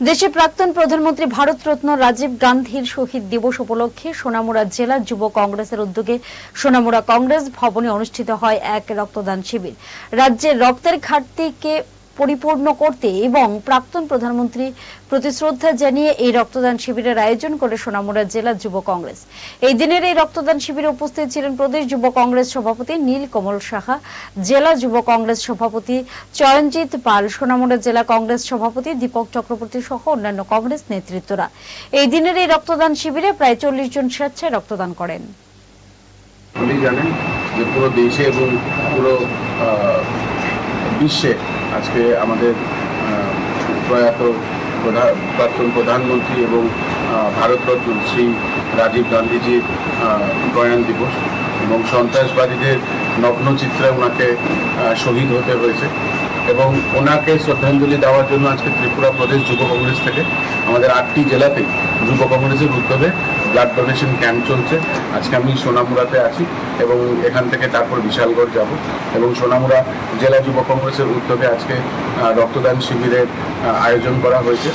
দেশের প্রাক্তন প্রধানমন্ত্রী ভারতরত্ন রাজীব গান্ধীর শহীদ দিবস উপলক্ষে সোনামুড়া জেলা যুব কংগ্রেসের উদ্যোগে সোনামুড়া কংগ্রেস ভবনে অনুষ্ঠিত হয় এক রক্তদান শিবির। রাজ্যের রক্তের ঘাটতিকে পরিপূর্ণ করতে এবং প্রাক্তন প্রধানমন্ত্রী প্রতি শ্রদ্ধা জানিয়ে এই রক্তদান শিবিরের আয়োজন করে সোনামুড়া জেলা যুব কংগ্রেস। এই দিনের এই রক্তদান শিবিরে উপস্থিত ছিলেন প্রদেশ যুব কংগ্রেস সভাপতি নীল কমল সাহা, জেলা যুব কংগ্রেস সভাপতি চরণজিৎ পাল, সোনামুড়া জেলা কংগ্রেস সভাপতি দীপক চক্রবর্তী সহ অন্যান্য কংগ্রেস নেতৃত্বরা। এই দিনের এই রক্তদান শিবিরে প্রায় চল্লিশ জন স্বেচ্ছায় রক্তদান করেন। জানেন যে পুরো দেশে এবং পুরো বিশ্বে আজকে আমাদের প্রয়াত প্রধান প্রাক্তন প্রধানমন্ত্রী এবং ভারতরত্ন শ্রী রাজীব গান্ধীজির প্রয়াণ দিবস এবং সন্ত্রাসবাদীদের নগ্ন চিত্রে ওনাকে শহীদ হতে হয়েছে। এবং ওনাকে শ্রদ্ধাঞ্জলি দেওয়ার জন্য আজকে ত্রিপুরা প্রদেশ যুব কংগ্রেস থেকে আমাদের আটটি জেলাতে যুব কংগ্রেসের উদ্যোগে ব্লাড ডোনেশন ক্যাম্প চলছে। আজকে আমি সোনামুড়াতে আছি এবং এখান থেকে তারপর বিশালগড় যাব এবং সোনামুড়া জেলা যুব কংগ্রেসের উদ্যোগে আজকে রক্তদান শিবিরের আয়োজন করা হয়েছে।